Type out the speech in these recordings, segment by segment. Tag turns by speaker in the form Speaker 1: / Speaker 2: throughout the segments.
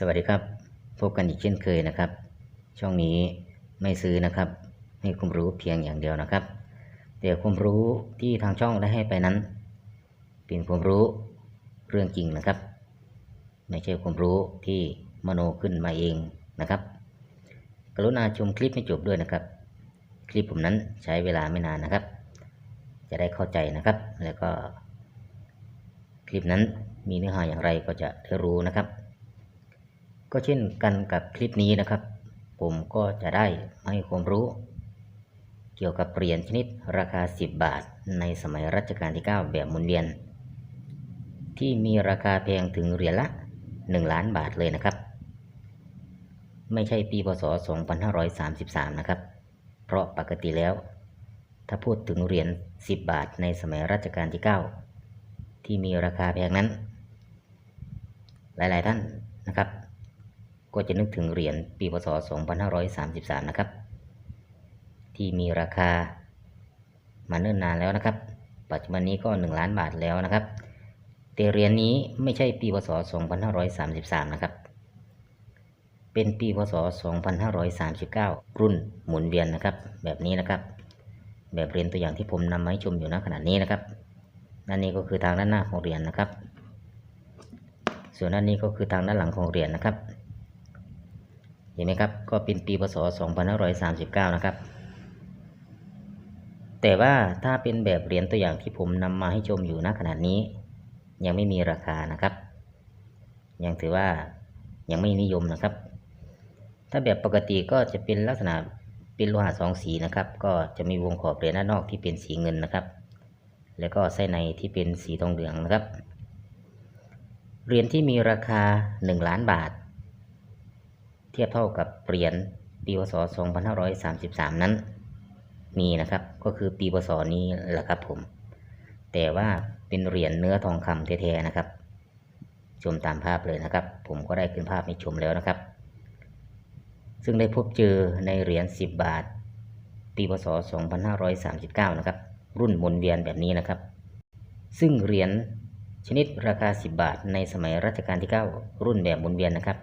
Speaker 1: สวัสดีครับ พบกันอีกเช่นเคยนะครับ ช่องนี้ไม่ซื้อนะครับ ให้ความรู้เพียงอย่างเดียวนะครับ แต่ความรู้ที่ทางช่องได้ให้ไปนั้น เป็นความรู้เรื่องจริงนะครับ ไม่ใช่ความรู้ที่มโนขึ้นมาเองนะครับ กรุณาชมคลิปให้จบด้วยนะครับ คลิปผมนั้นใช้เวลาไม่นานนะครับ จะได้เข้าใจนะครับ แล้วก็ คลิปนั้นมีเนื้อหาอย่างไรก็จะได้รู้นะครับ ก็เช่นกันกับคลิปนี้นะครับ ผมก็จะได้ให้ความรู้ เกี่ยวกับเหรียญชนิดราคา 10 บาท ในสมัยรัชกาลที่ 9 แบบหมุนเวียน ที่มีราคาแพงถึงเหรียญละ 1 ล้านบาทเลยนะครับ ไม่ใช่ปีพศ 2533 นะครับ เพราะปกติแล้ว ถ้าพูดถึงเหรียญ 10 บาทในสมัยรัชกาลที่ 9 ที่มีราคาแพงนั้น หลาย ๆ ท่านนะครับ ก็จะนึกถึงเหรียญปีพศ 2533 นะครับ ที่มีราคามาเนิ่นนานแล้วนะครับ ปัจจุบันนี้ก็ 1 ล้านบาทแล้วนะครับ แต่เหรียญนี้ไม่ใช่ปีพศ 2533 นะครับ เป็นปีพศ 2539 รุ่นหมุนเวียนนะครับ แบบนี้นะครับ แบบเหรียญตัวอย่างที่ผมนำมาให้ชมอยู่ณขณะนี้นะครับด้านนี้ก็คือทางด้านหน้าของเหรียญนะครับ ส่วนด้านนี้ก็คือทางด้านหลังของเหรียญนะครับ เห็นไหมครับ ก็เป็นปีพศ 2539 นะครับ แต่ว่าถ้าเป็นแบบเหรียญตัวอย่างที่ผมนำมาให้ชมอยู่ณขณะนี้ ยังไม่มีราคานะครับ ยังถือว่ายังไม่นิยมนะครับ ถ้าแบบปกติก็จะเป็นลักษณะเป็นโลหะสองสีนะครับ ก็จะมีวงขอบเหรียญด้านนอกที่เป็นสีเงินนะครับ แล้วก็ไส้ในที่เป็นสีทองเหลืองนะครับ เหรียญที่มีราคา 1 ล้านบาท เทียบเท่ากับเหรียญปีพศ 2533 นั้น มีนะครับก็คือปีพศนี้แหละครับผม แต่ว่าเป็นเหรียญเนื้อทองคำแท้ๆนะครับ ชมตามภาพเลยนะครับ ผมก็ได้ขึ้นภาพให้ชมแล้วนะครับ ซึ่งได้พบเจอในเหรียญ 10 บาท ปีพศ 2539 นะครับ รุ่นหมุนเวียนแบบนี้นะครับ ซึ่งเหรียญชนิดราคา 10 บาท ในสมัยรัชกาลที่ 9 รุ่นแบบหมุนเวียนนะครับ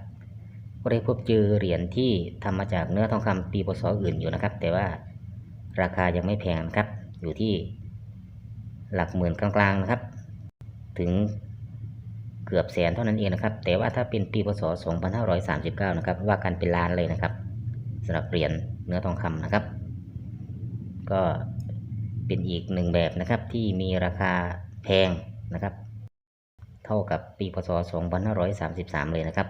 Speaker 1: ก็ได้พบเจอเหรียญที่ทำมาจากเนื้อทองคำปีพศอื่นอยู่นะครับ แต่ว่าราคายังไม่แพงครับ อยู่ที่หลักหมื่นกลางๆนะครับ ถึงเกือบแสนเท่านั้นเองนะครับ แต่ว่าถ้าเป็นปีพศ 2539 นะครับ ว่ากันเป็นล้านเลยนะครับสำหรับเหรียญเนื้อทองคำนะครับ ก็เป็นอีกหนึ่งแบบนะครับที่มีราคาแพงนะครับ เท่ากับปีพศ 2533 เลยนะครับ